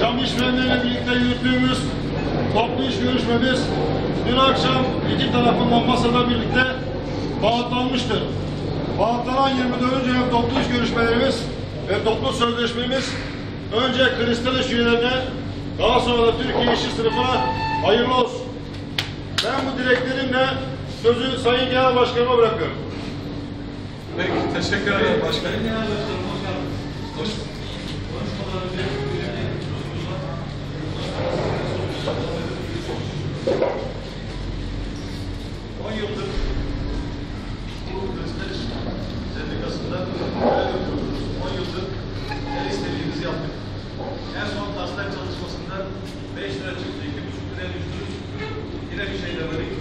cam işverenleriyle birlikte yürüttüğümüz toplu iş görüşmemiz dün akşam iki tarafından masada birlikte bağlanmıştır. Bağlanan 24. ev toplu iş görüşmelerimiz ve toplu sözleşmemiz önce kristal iş üyelerine daha sonra da Türkiye İşçi sınıfına hayırlı olsun. Ben bu dileklerimle sözü Sayın Genel Başkanıma bırakıyorum. Peki, teşekkür ederim başkanım. Hoş On yıldır bu gösteriş sendikasında görev yapıyoruz. 10 yıldır her istediğimizi yaptık. En son taslak çalışmasında 5 lira çıktı, 2,5 liraya düştük. Yine bir şey demedik.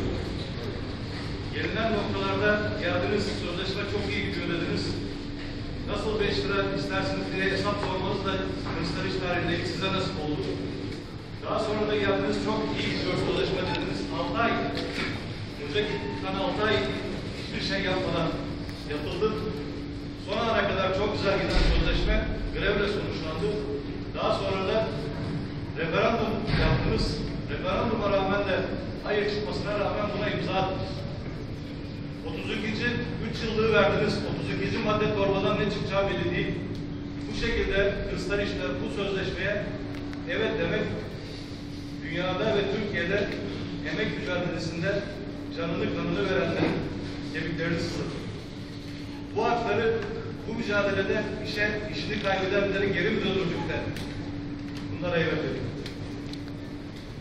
Gelinen noktalarda geldiniz, sözleşme çok iyi gidiyor. Nasıl 5 lira istersiniz diye hesap sormanız da gösteriş tarihinde ilk size nasıl oldu? Daha sonra da geldiniz çok iyi gidiyor sözleşme dediniz. 6 ay Önümüzdeki kan 6 ay hiçbir şey yapmadan yapıldı. Son ana kadar çok güzel giden sözleşme grevle sonuçlandı. Daha sonra da referandum yaptınız. Referanduma rağmen de hayır çıkmasına rağmen buna imza attınız. 32. 3 yıllığı verdiniz. 32. madde torbadan ne çıkacağı belli değil. Bu şekilde kırsal işler bu sözleşmeye evet demek dünyada ve Türkiye'de emek mücadelesinde canını kanını verenlerin kemiklerini sızır. Bu hakları bu mücadelede işe, işini kaybedenlerin geri mi döndürdükler? Bunlara evet dedik.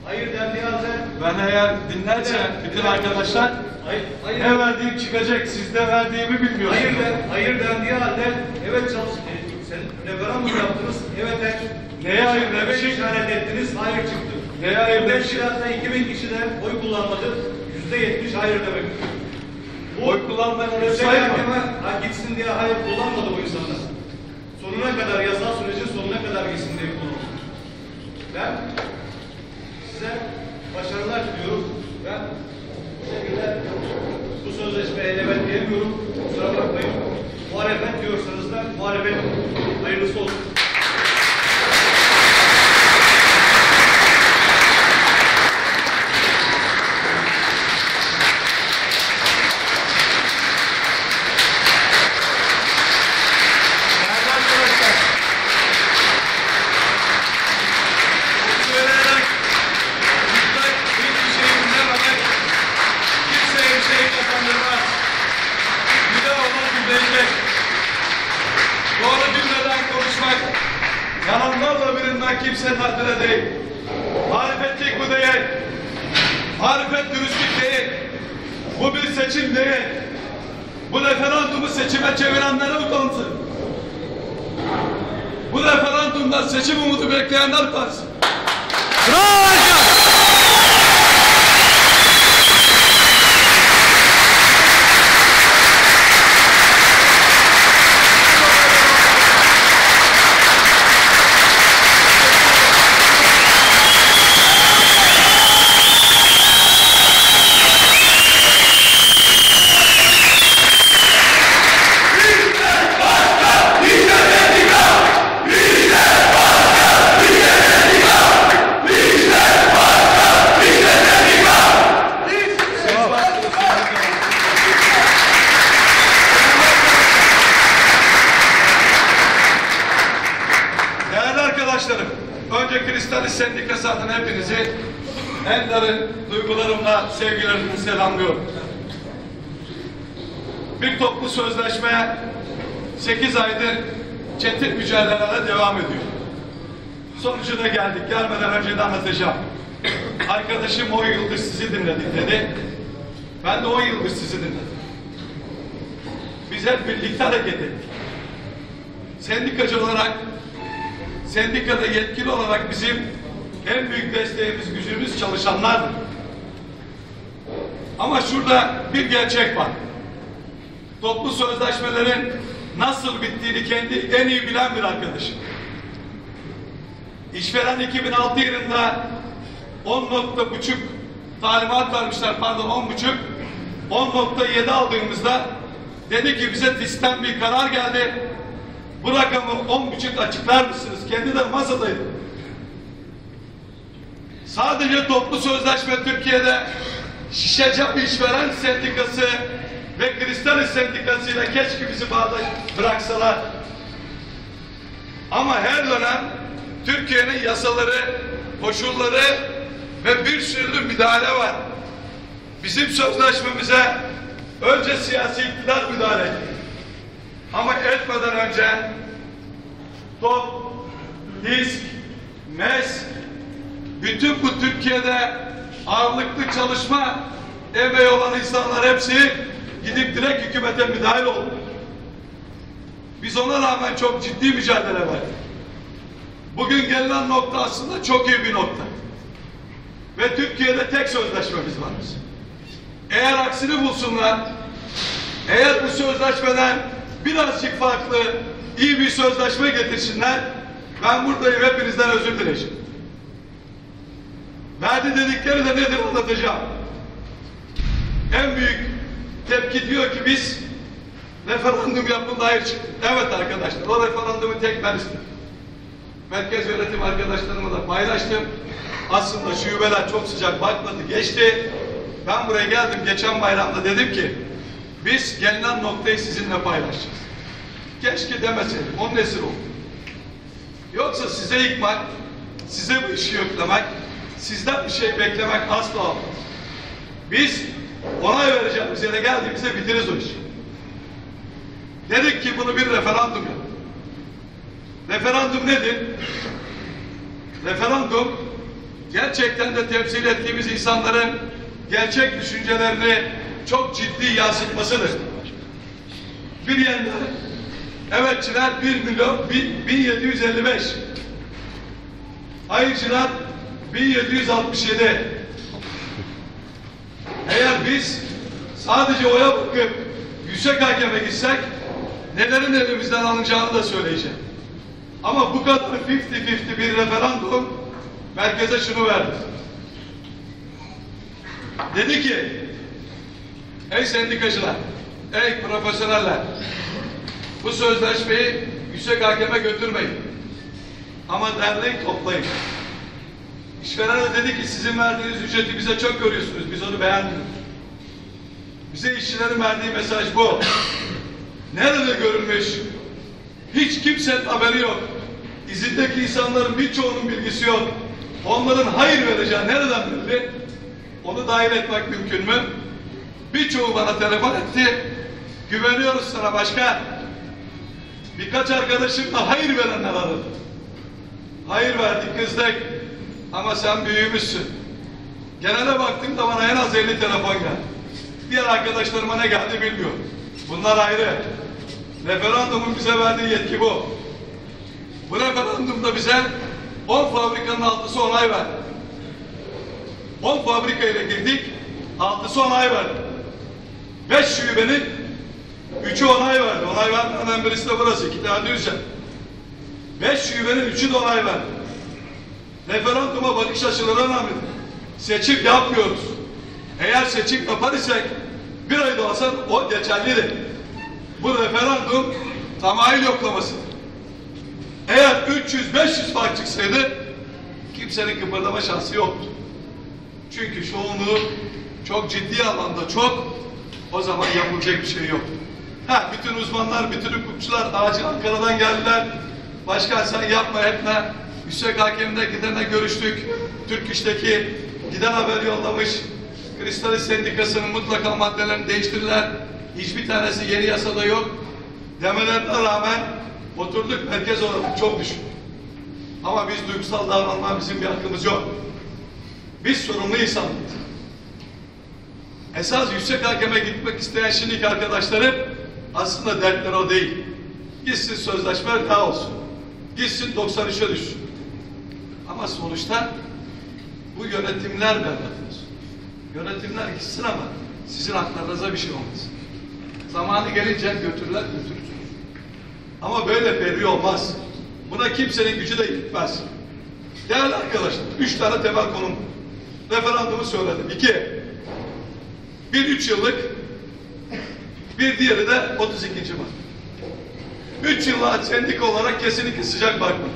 Hayır dendiği halde Ben eğer dinlerse bütün arkadaşlar hayır, hayır, ne verdiğim çıkacak, sizde verdiğimi bilmiyorsunuz. hayır, de, hayır dendiği halde evet çalış, e, sen referandum yaptınız, evet de, Neye hayır demişim? işaret ettiniz, hayır çıktı. Demişim? teşkilatta 2000 kişi de oy kullanmadı, yüzde yetmiş hayır demek. Bu- Oy kullanmayan Yüksek sayma. Mahkeme ha, gitsin diye hayır kullanmadı bu insanlar. Sonuna kadar, yasal sürecin sonuna kadar gitsin diye kullanıldı. Ben size başarılar diliyorum. Ben bu şekilde bu sözleşmeye evet diyemiyorum. Kusura bakmayın. Muhalefet diyorsanız da muhalefet hayırlısı olsun. Değerli arkadaşlar. Söyleyerek mutlak hiçbir şey dinlememek kimseye bir şey kazandırmaz. Bir de ona güvenmek. Doğru cümleden konuşmak yalanlarla birinden kimsenin haddine değil. Marifetlik bu değil. Marifet dürüstlük değil. Bu bir seçim değil. Bu referandumu seçime çevirenlere utansın. Bu referandumda seçim umudu bekleyenler varsa. Bravo Erkan! Değerli arkadaşlarım, önce Kristal Sendikası adına hepinizi en derin duygularımla, sevgilerimle selamlıyorum. Bir toplu sözleşmeye 8 aydır çetin mücadelelerle devam ediyor. Sonucuna geldik. Gelmeden önce de anlatacağım. Arkadaşım 10 yıldır sizi dinledik dedi. Ben de 10 yıldır sizi dinledim. Biz hep birlikte hareket ettik. Sendikacı olarak sendikada yetkili olarak bizim en büyük desteğimiz, gücümüz çalışanlardır. Ama şurada bir gerçek var. Toplu sözleşmelerin nasıl bittiğini kendi en iyi bilen bir arkadaşım. İşveren 2006 yılında 10 nokta buçuk talimat vermişler pardon 10 buçuk 10.7 aldığımızda dedi ki bize disten bir karar geldi. Bu rakamı 10 buçuk açıklar mısınız? Kendi de masadaydı. Sadece toplu sözleşme Türkiye'de şişe cam işveren sendikası ve Kristalis sendikası ile keşke bizi bağda bıraksalar. Ama her dönem Türkiye'nin yasaları, koşulları ve bir sürü müdahale var. Bizim sözleşmemize önce siyasi iktidar müdahale etti. Ama etmeden önce top, disk, mes, bütün bu Türkiye'de ağırlıklı çalışma emeği olan insanlar hepsi gidip direkt hükümete müdahil oldu. Biz ona rağmen çok ciddi mücadele verdik. Bugün gelinen nokta aslında çok iyi bir nokta. Ve Türkiye'de tek sözleşmemiz var. Eğer aksini bulsunlar, eğer bu sözleşmeden birazcık farklı, iyi bir sözleşme getirsinler, ben buradayım hepinizden özür dileyeceğim. Verdi dedikleri de nedir anlatacağım. En büyük tepki diyor ki biz referandum yapın hayır çıktı. Evet arkadaşlar o referandumu tek ben istedim. Merkez yönetim arkadaşlarımla da paylaştım. Aslında şubeler çok sıcak bakmadı geçti. Ben buraya geldim geçen bayramda dedim ki biz gelinen noktayı sizinle paylaşacağız. Keşke demeseydim. Onun esir oldu. Yoksa size yıkmak, size bu işi yüklemek, sizden bir şey beklemek asla olmaz. Biz onay vereceğimiz yere geldiğimizde bitiririz o işi. Dedik ki bunu bir referandum yap. Referandum nedir? Referandum gerçekten de temsil ettiğimiz insanların gerçek düşüncelerini çok ciddi yansıtmasıdır. Bir yanda evetçiler 1 milyon 1755 hayırcılar 1767 eğer biz sadece oya bakıp yüksek hakeme gitsek nelerin elimizden alınacağını da söyleyeceğim. Ama bu kadar 50-50 bir referandum merkeze şunu verdi. Dedi ki ey sendikacılar, ey profesyoneller bu sözleşmeyi yüksek hakeme götürmeyin. Ama derleyin toplayın. İşveren de dedi ki sizin verdiğiniz ücreti bize çok görüyorsunuz. Biz onu beğenmiyoruz. Bize işçilerin verdiği mesaj bu. Nerede görülmüş? Hiç kimsenin haberi yok. İzindeki insanların birçoğunun bilgisi yok. Onların hayır vereceği nereden bildi? Onu dahil etmek mümkün mü? Birçoğu bana telefon etti. Güveniyoruz sana başkan. Birkaç arkadaşım da hayır verenler aradı. Hayır verdik kızdık. Ama sen büyümüşsün. Genele baktığımda bana en az 50 telefon geldi. Diğer arkadaşlarıma ne geldi bilmiyorum. Bunlar ayrı. Referandumun bize verdiği yetki bu. Bu referandumda bize 10 fabrikanın altısı onay verdi. 10 fabrika ile girdik, altısı onay verdi. 5 şubenin üçü onay verdi. Onay vermeyen birisi de burası. iki tane düzce. 5 şubenin üçü de onay verdi. Referanduma bakış açıları önemli. Seçim yapmıyoruz. Eğer seçim yapar isek bir ay da olsa o geçerlidir. Bu referandum tamayül yoklamasıdır. Eğer 300-500 fark çıksaydı kimsenin kıpırdama şansı yoktu. Çünkü çoğunluğu çok ciddi anlamda çok o zaman yapılacak bir şey yok. Ha bütün uzmanlar, bütün hukukçular acil Ankara'dan geldiler. Başkan sen yapma etme. Yüksek hakemde gidenle görüştük. Türk İş'teki giden haber yollamış. Kristalis Sendikası'nın mutlaka maddelerini değiştirirler. Hiçbir tanesi yeni yasada yok. Demelerine rağmen oturduk merkez olarak çok düşük. Ama biz duygusal davranma bizim bir hakkımız yok. Biz sorumlu insanlarız. Esas yüksek hakeme gitmek isteyen şimdiki arkadaşların aslında dertleri o değil. Gitsin sözleşme daha olsun. Gitsin 93'e düşsün. Ama sonuçta bu yönetimler berbat olsun. Yönetimler gitsin ama sizin haklarınıza bir şey olmaz. Zamanı gelince götürürler götürür. Ama böyle belli olmaz. Buna kimsenin gücü de yetmez. Değerli arkadaşlar, üç tane temel konum. Referandumu söyledim. İki, bir üç yıllık, bir diğeri de 32. madde. Üç yıllığa sendika olarak kesinlikle sıcak bakmadık.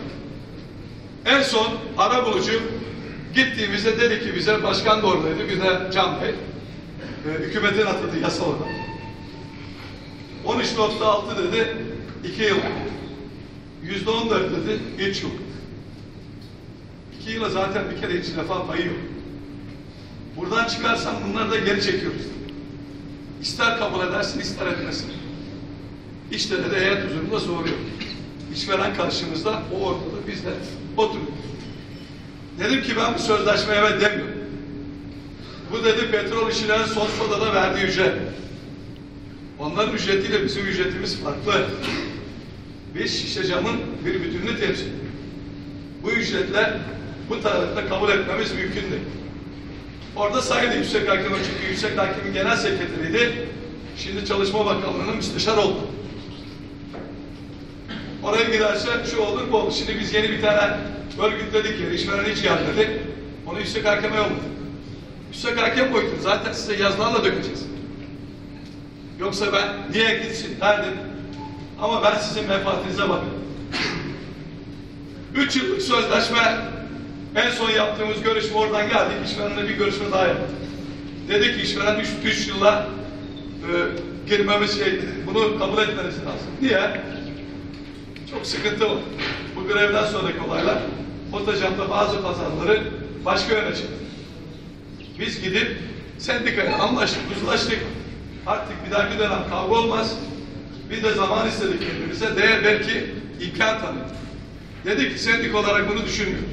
En son ara bulucu Gittiğimizde dedi ki bize başkan da oradaydı. Bir de Can Bey. E, hükümetin atadı yasa olarak. 13.6 dedi. 2 yıl. Yüzde 14 dedi. 3 yıl. 2 yıla zaten bir kere hiç defa payı yok. Buradan çıkarsan bunları da geri çekiyoruz. İster kabul edersin ister etmesin. İşte de heyet huzurunda soruyor. İşveren karşımızda o ortada biz de oturuyoruz. Dedim ki ben bu sözleşmeye evet demiyorum. Bu dedi petrol işçilerin son sodada verdiği ücret. Onların ücretiyle bizim ücretimiz farklı. Biz şişe camın bir bütününü temsil. Bu ücretler bu tarafta kabul etmemiz mümkün değil. Orada saydı Yüksek Hakim çünkü Yüksek Hakim'in genel sekreteriydi. Şimdi Çalışma Bakanlığı'nın müsteşar oldu. Oraya giderse şu olur bu olur. Şimdi biz yeni bir tane örgütledik yeri. İşveren hiç gelmedi. Onu Yüksek Hakim'e yolladık. Yüksek Hakim boyutu. Zaten size yazılarla dökeceğiz. Yoksa ben niye gitsin derdim. Ama ben sizin menfaatinize bakıyorum. Üç yıllık sözleşme en son yaptığımız görüşme oradan geldik. İşverenle bir görüşme daha yaptık. Dedi ki işveren üç, üç yılla e, girmemiz şey, bunu kabul etmeniz lazım. Niye? Çok sıkıntı var. Bu grevden sonraki olaylar Otacam'da bazı pazarları başka yöne çekti. Biz gidip sendikayla anlaştık, uzlaştık. Artık bir dahaki dönem kavga olmaz. Bir de zaman istedik kendimize. Değer belki imkan tanıdık. Dedik ki sendik olarak bunu düşünmüyoruz.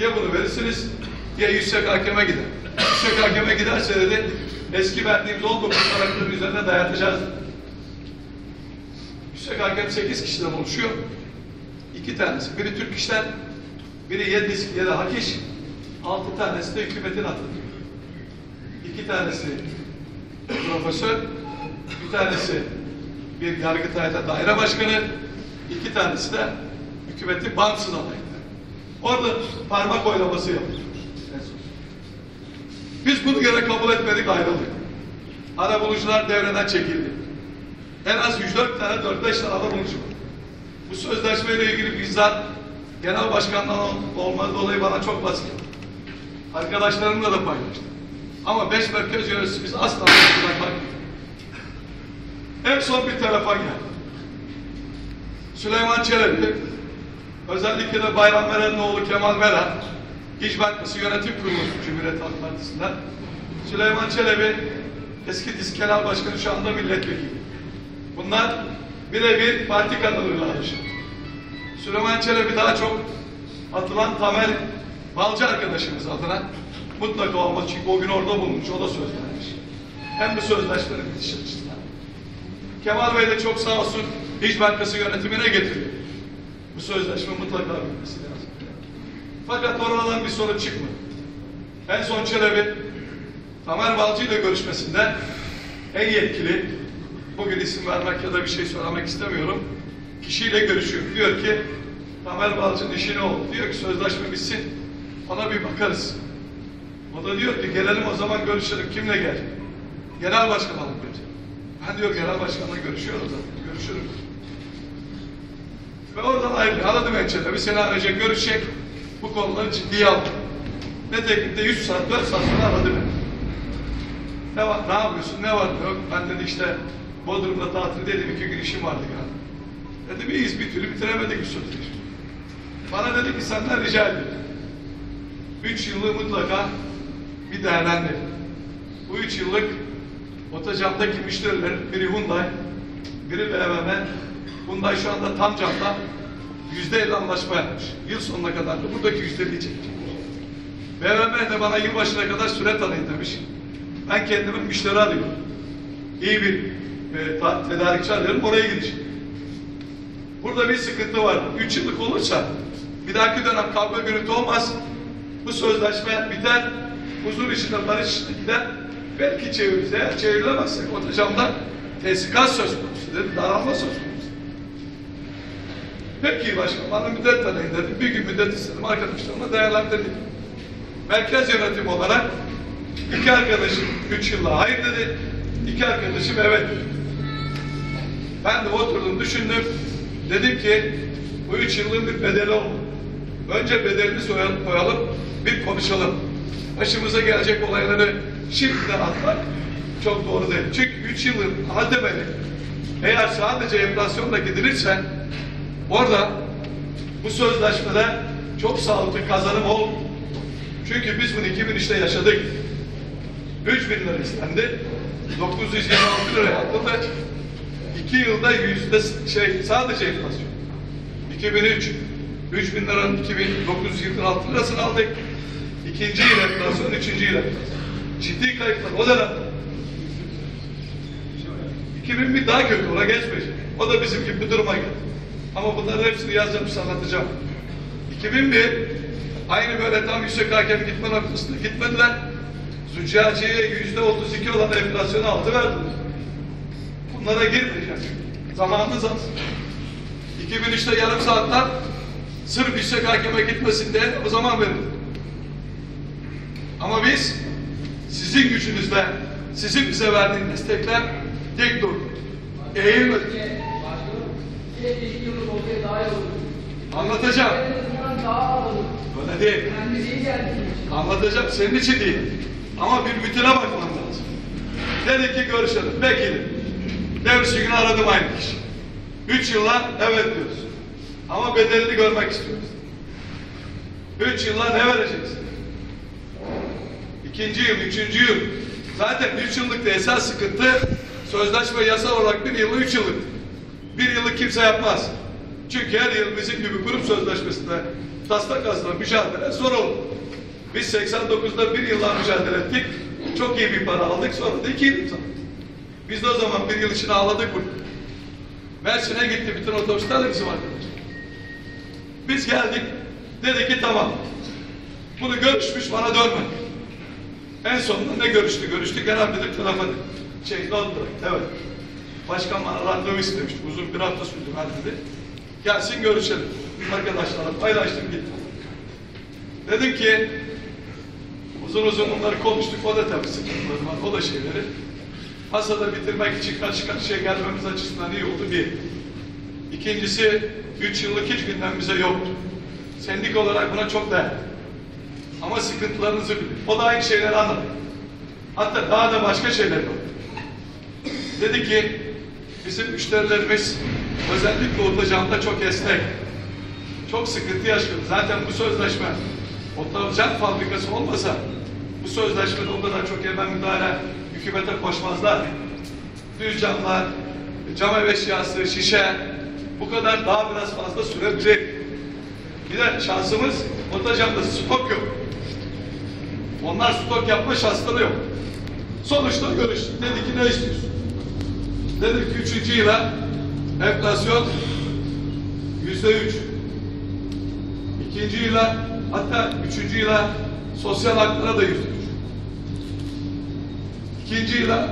Ya bunu verirsiniz ya yüksek hakeme gider. Yüksek hakeme giderse dedi eski verdiğimiz 19 karakterin üzerine dayatacağız. Yüksek hakem 8 kişiden oluşuyor. İki tanesi. Biri Türk işler, biri Yedisk ya da Hak İş. Altı tanesi de hükümetin adı. İki tanesi profesör, bir tanesi bir Yargıtay'da daire başkanı, iki tanesi de hükümetin bağımsız adayı. Orada parmak oylaması yaptık. Biz bunu göre kabul etmedik ayrıldık. Arabulucular devreden çekildi. En az 104 tane 4-5 tane arabulucu var. Bu sözleşmeyle ilgili bizzat genel başkandan ol- olma dolayı bana çok baskı. Arkadaşlarımla da paylaştım. Ama beş merkez yöneticisi biz asla bakmıyoruz. En son bir telefon geldi. Süleyman Çelebi, özellikle de Bayram Meren'in oğlu Kemal Meren, İş Bankası Yönetim Kurulu Cumhuriyet Halk Partisi'nden. Süleyman Çelebi, eski disk genel başkanı şu anda milletvekili. Bunlar birebir parti kadrolarıyla alışır. Süleyman Çelebi daha çok atılan Tamer Balcı arkadaşımız adına mutlaka olmaz. Çünkü o gün orada bulunmuş, o da söz vermiş. Hem bu sözleşmenin bitişi açısından. Kemal Bey de çok sağ olsun İş Bankası yönetimine getiriyor. Bu sözleşme mutlaka bitmesi lazım. Fakat oradan bir sorun çıkmadı. En son Çelebi Tamer Balcı ile görüşmesinde en yetkili bugün isim vermek ya da bir şey söylemek istemiyorum. Kişiyle görüşüyor. Diyor ki Tamer Balcı'nın işi ne oldu? Diyor ki sözleşme bitsin. Ona bir bakarız. O da diyor ki gelelim o zaman görüşelim. Kimle gel? Genel başkan alıp gelecek. Ben diyor genel başkanla görüşüyoruz zaten. Görüşürüm. Ve oradan ayrılıyor. Aradım Ençe'de. Bir sene önce görüşecek. Bu konuları ciddiye aldım. Nitekim de 3 saat, 4 saat sonra aradı beni. Ne var, ne yapıyorsun, ne var, yok? Ben dedi işte Bodrum'da tatil dedim, iki gün işim vardı ya. Dedim iyiyiz, bir türlü bitiremedik bu sözleşmeyi. Bana dedi ki senden rica ediyorum. Üç yıllığı mutlaka bir değerlendir. Bu üç yıllık Otacam'daki müşterilerin biri Hyundai, biri BMW. Hyundai şu anda tam camda yüzde elli anlaşma yapmış. Yıl sonuna kadar da buradaki yüzdeliği çekecek. BMW de bana yılbaşına kadar süre tanıyın demiş. Ben kendime müşteri arıyorum. İyi bir e, tedarikçi arıyorum, oraya gideceğim. Burada bir sıkıntı var. Üç yıllık olursa bir dahaki dönem kavga gürültü olmaz. Bu sözleşme biter. Huzur içinde, barış içinde gider. Belki. Eğer çevrilemezsek Otacam'da tesikat söz konusu. Daralma söz konusu. Peki başkanım bana müddet tanıyın dedim. Bir gün müddet istedim. Arkadaşlarımla değerlendirdik. Merkez yönetim olarak iki arkadaşım üç yılla hayır dedi. İki arkadaşım evet dedi. Ben de oturdum düşündüm. Dedim ki bu üç yılın bir bedeli oldu. Önce bedelini soyalım, koyalım, bir konuşalım. Başımıza gelecek olayları şimdiden atmak çok doğru değil. Çünkü 3 yılın hademeli. Eğer sadece enflasyonla gidilirse orada bu sözleşmede çok sağlıklı kazanım olur. Çünkü biz bunu 2003'te yaşadık. 3 bin lira istendi. 926 lira yapıldı. 2 yılda yüzde şey sadece enflasyon. 2003 3 bin liranın 2926 lirasını aldık. İkinci yıl enflasyon, üçüncü yıl enflasyon. Ciddi kayıplar o dönem. 2001 daha kötü, ona geçmeyecek. O da bizim gibi bir duruma geldi. Ama bunların hepsini yazacağım, anlatacağım. 2001 aynı böyle tam yüksek hakem gitme noktasında gitmediler. Züccaciye yüzde 32 olan enflasyonu altı verdiler. Bunlara girmeyeceğim. Zamanınız az. 2003'te yarım saatten sırf yüksek hakeme gitmesin diye o zaman verildi. Ama biz sizin gücünüzle, sizin bize verdiğiniz destekler dik durduk. Eğilmedik. Anlatacağım. Öyle değil. Anlatacağım senin için değil. Ama bir bütüne bakmam lazım. Dedi ki görüşelim. Peki. Devrisi günü aradım aynı kişi. Üç yıllar evet diyoruz. Ama bedelini görmek istiyoruz. Üç yıllar ne vereceksin? İkinci yıl, üçüncü yıl. Zaten üç yıllık da esas sıkıntı sözleşme yasal olarak bir yılı üç yıllık. Bir yıllık kimse yapmaz. Çünkü her yıl bizim gibi grup sözleşmesinde taslak asla mücadele zor olur. Biz 89'da bir yılla mücadele ettik. Çok iyi bir para aldık. Sonra da iki yıl. Biz de o zaman bir yıl için ağladık bunu. Mersin'e gitti bütün otobüslerle bizim arkadaşlar. Biz geldik. Dedi ki tamam. Bunu görüşmüş bana dönme. En sonunda ne görüştü? Görüştü genel müdür telefon şey bıraktı. Evet. Başkan bana randevu istemişti. Uzun bir hafta sürdü ben. Gelsin görüşelim. Arkadaşlarla paylaştım gittim. Dedim ki uzun uzun bunları konuştuk. O da tabii sıkıntıları var. O da şeyleri. Masada bitirmek için karşı karşıya gelmemiz açısından iyi oldu bir. İkincisi üç yıllık hiç gündemimize yoktu. Sendik olarak buna çok değerli. Ama sıkıntılarınızı bilin. O da aynı şeyleri anladı. Hatta daha da başka şeyler var. Dedi ki bizim müşterilerimiz özellikle Urlacam'da çok esnek. Çok sıkıntı yaşıyor. Zaten bu sözleşme otocan fabrikası olmasa bu sözleşmede o kadar çok hemen müdahale hükümete koşmazlar. Düz camlar, cam ev eşyası, şişe bu kadar daha biraz fazla sürebilecek. Bir de şansımız otocanda stok yok. Onlar stok yapma şansları yok. Sonuçta görüştük. Dedi ki ne istiyorsun? Dedim ki üçüncü yıla enflasyon yüzde üç. İkinci yıla hatta üçüncü yıla sosyal haklara da yüzde. İkinci yıla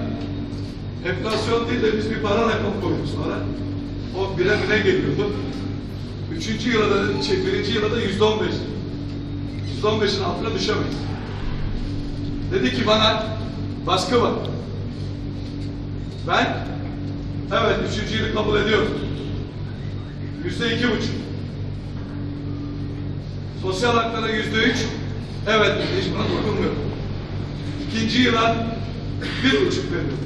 enflasyon değil de biz bir para rakam koyduk sonra. O bire bire geliyordu. Üçüncü yıla da, şey, birinci yıla da yüzde on beş. Yüzde on beşin altına düşemeyiz. Dedi ki bana baskı var. Ben evet üçüncü yılı kabul ediyorum. Yüzde iki buçuk. Sosyal haklara yüzde üç. Evet hiç buna dokunmuyor. İkinci yıla bir buçuk veriyorum.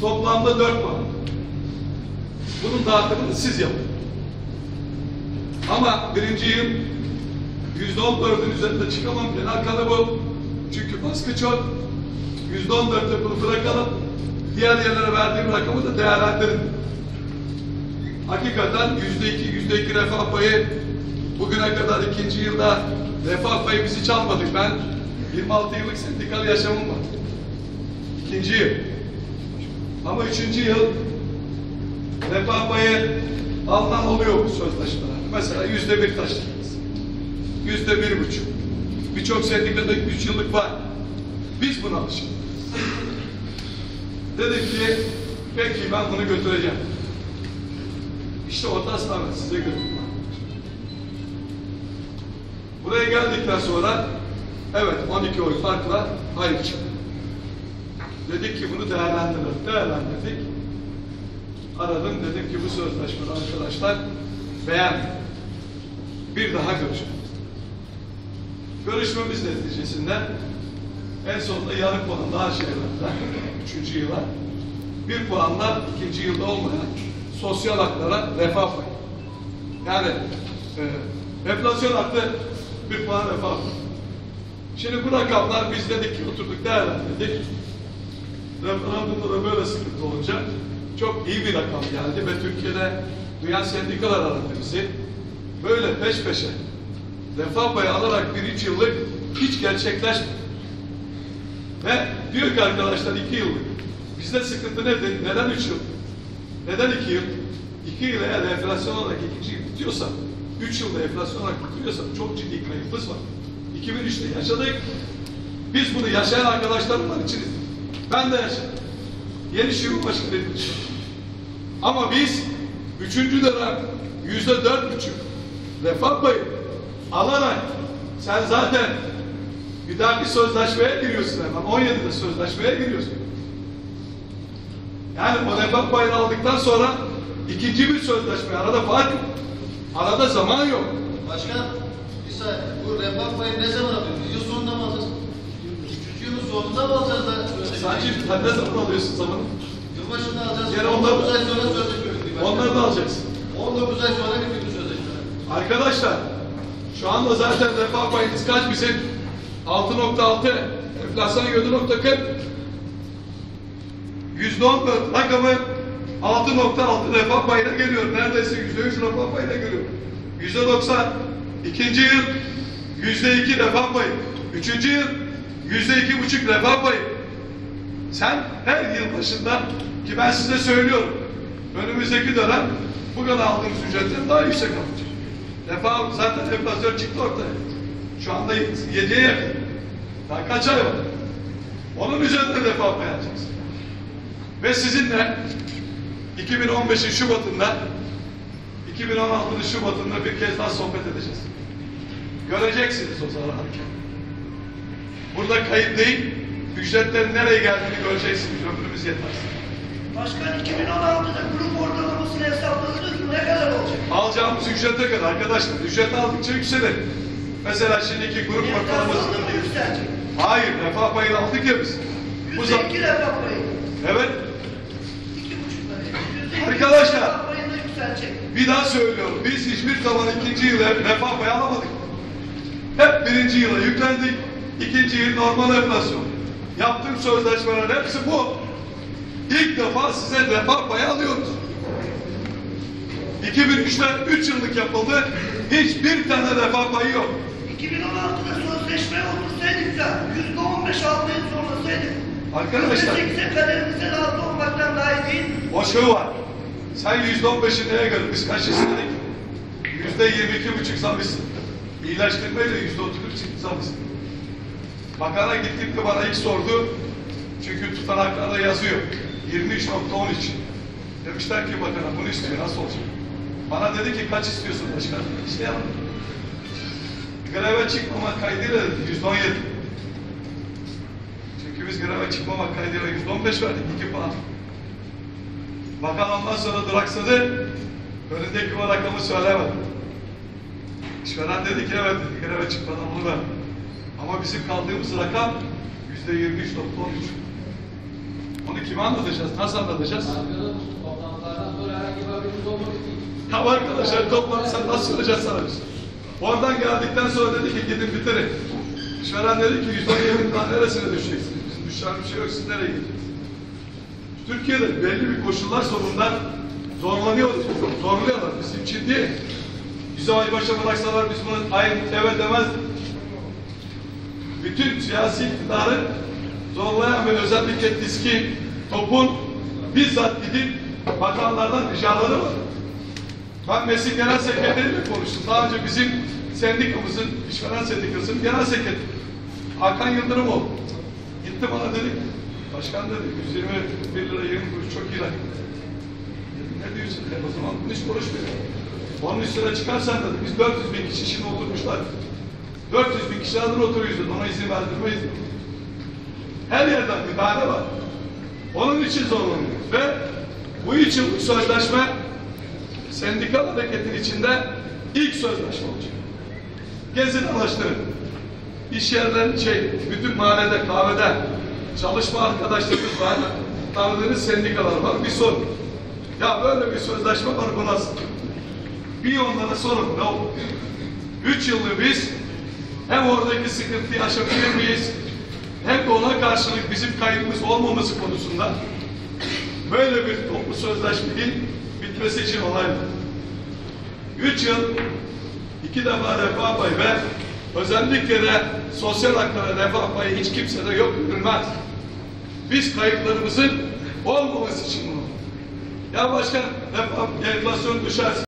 Toplamda dört var. Bunun dağıtımını siz yapın. Ama birinci yıl yüzde on dördün üzerinde çıkamam. Genel kanı bu. Çünkü baskı çok. Yüzde on dörtte bunu bırakalım. Diğer yerlere verdiğim rakamı da değerlendirin. Hakikaten yüzde iki, yüzde iki refah payı bugüne kadar ikinci yılda refah payı bizi çalmadık. Ben 26 yıllık sendikal yaşamım var. İkinci yıl. Ama üçüncü yıl refah payı alınan oluyor bu sözleşmeler. Mesela yüzde bir taşladınız. Yüzde bir buçuk. Birçok sendikada üç yıllık var. Biz buna alıştık. Dedim ki peki ben bunu götüreceğim. İşte o taslağı size götürdüm. Buraya geldikten sonra evet 12 oy farkla hayır çıktı. Dedik ki bunu değerlendirelim. Değerlendirdik. Aradım dedim ki bu sözleşmede arkadaşlar beğen. bir daha görüşmek. Görüşmemiz neticesinde en sonunda yarım puan daha şey verdiler. Üçüncü yıla. Bir puanla ikinci yılda olmayan sosyal haklara refah payı. Yani e, enflasyon arttı bir puan refah payı. Şimdi bu rakamlar biz dedik ki oturduk değerlendirdik. Referandumda da böyle sıkıntı olunca çok iyi bir rakam geldi ve Türkiye'de Dünya Sendikalar bizi. Böyle peş peşe refah payı alarak birinci yıllık hiç gerçekleşmedi. Ve diyor ki arkadaşlar iki yıllık. Bizde sıkıntı nedir? Neden üç yıl? Neden iki yıl? İki yıl eğer enflasyon olarak ikinci yıl bitiyorsa, üç yılda enflasyon olarak bitiriyorsa çok ciddi kayıpımız var. 2003'te yaşadık. Biz bunu yaşayan arkadaşlarım var içinizde. Ben de yaşadım. Yeni şube başkanı için. Ama biz üçüncü dönem yüzde dört buçuk refah payı alarak sen zaten bir dahaki sözleşmeye giriyorsun hemen. 17'de sözleşmeye giriyorsun. Yani o refah payını aldıktan sonra ikinci bir sözleşme. Arada fark yok. Arada zaman yok. Başkan, bir saniye. Bu refah payı ne zaman alıyoruz? Yıl sonunda mı alacağız? Üçüncü yılın sonunda mı alacağız da? Sadece sen ne zaman alıyorsun zamanı? Yılbaşında alacağız. Yani onları- 19 ay sonra sözleşme bitti. Onları da alacaksın. 19 ay sonra bitti bu sözleşme. Arkadaşlar şu anda zaten refah payımız kaç bizim? 6.6 enflasyon 7.40 %14 rakamı 6.6 refah payına geliyor. Neredeyse %3 refah payına geliyor. %90 ikinci yıl %2 refah payı. Üçüncü yıl %2 buçuk refah payı. Sen her yıl başında ki ben size söylüyorum önümüzdeki dönem bu kadar aldığımız ücretten daha yüksek alacak. Refah zaten enflasyon çıktı ortaya. Şu anda 7'ye yakın. Daha kaç ay var? Onun üzerinde refah payı alacaksın. Ve sizinle 2015'in Şubat'ında 2016'nın Şubat'ında bir kez daha sohbet edeceğiz. Göreceksiniz o hareket. Burada kayıp değil, ücretlerin nereye geldiğini göreceksiniz. Ömrümüz yetmez. Başkan 2016'da grup ortalamasını hesapladınız mı? Ne kadar olacak? Alacağımız ücrete göre arkadaşlar, ücret aldıkça yükselir. Mesela şimdiki grup ortalaması... Enflasyonla mı yükselecek? Hayır, refah payını aldık ya biz. Bu iki refah payı. Evet, İki buçuk Arkadaşlar. bir daha söylüyorum. Biz hiçbir zaman ikinci yıla refah payı alamadık. Hep birinci yıla yüklendik. İkinci yıl normal enflasyon. Yaptığım sözleşmelerin hepsi bu. İlk defa size refah payı alıyoruz. 2003'te 3 yıllık yapıldı. Hiçbir tane refah payı yok. 2016'da sözleşmeye otursaydık da yüzde on beş almayı zorlasaydık. Arkadaşlar. Yüzde sekize kaderimizde razı olmaktan daha iyi değil şu var. Sen yüzde on beşi neye göre? Biz kaç istedik? Yüzde yirmi iki buçuk zam istedik. İyileştirmeyle yüzde otuz üç zam istedik. Bakana gittim de bana ilk sordu. Çünkü tutanaklarda yazıyor. 23.13. Demişler ki bakana bunu istiyor. Nasıl olacak? Bana dedi ki kaç istiyorsun başkan? İşte yapma. Greve çıkmama kaydıyla yüzde on yedi. Çünkü biz greve çıkmamak kaydıyla yüzde on beş verdik. iki puan. Bakan ondan sonra duraksadı. Önündeki o rakamı söylemedi. İşveren dedi ki evet dedi, greve çıkmadan onu ver. Ama bizim kaldığımız rakam yüzde yirmi üç nokta on üç. Onu kime anlatacağız? Nasıl anlatacağız? Toplantılardan sonra herhangi bir haberimiz olmadı ki. Tamam arkadaşlar toplantı nasıl söyleyeceğiz sana biz? Oradan geldikten sonra dedi ki gidin bitirin. İşveren dedi ki yüzde on yirmi neresine düşeceksiniz? Düşen bir şey yok siz nereye gideceksiniz? Türkiye'de belli bir koşullar sonunda zorlanıyoruz. Zorluyorlar. Bizim için değil. Bizi ay başa bıraksalar biz bunu aynı evet demezdik. Bütün siyasi iktidarı zorlayan ve özellikle diski topun bizzat gidip bakanlardan ricaları var. Ben Meslek Genel Sekreteriyle konuştum. Daha önce bizim sendikamızın, işveren sendikasının genel sekreteri. Hakan Yıldırımoğlu. Gitti bana dedi, başkan dedi, 121 lira 20 kuruş çok iyi. Dedim, ne diyorsun? E, o zaman bunu hiç konuşmuyor. Onun üstüne çıkarsan dedi, biz 400 bin kişi şimdi oturmuşlar. 400 bin kişi adına oturuyoruz dedi, ona izin verdirmeyiz. Her yerden müdahale var. Onun için zorlanıyoruz. Ve bu üç yıllık sözleşme sendikal hareketin içinde ilk sözleşme olacak. Gezin dolaştırın. İş yerlerin şey, bütün mahallede, kahvede çalışma arkadaşlarımız var. Tanıdığınız sendikalar var. Bir sorun. Ya böyle bir sözleşme var bu nasıl? Bir onlara sorun. Ne olur? Üç yıldır biz hem oradaki sıkıntı yaşabilir miyiz? Hem de ona karşılık bizim kaybımız olmaması konusunda böyle bir toplu sözleşmenin bitmesi için onaylı. Üç yıl iki defa refah payı ve özellikle de sosyal haklara refah payı hiç kimsede yok görülmez. Biz kayıplarımızın olmaması için bunu. Ya refah, enflasyon düşerse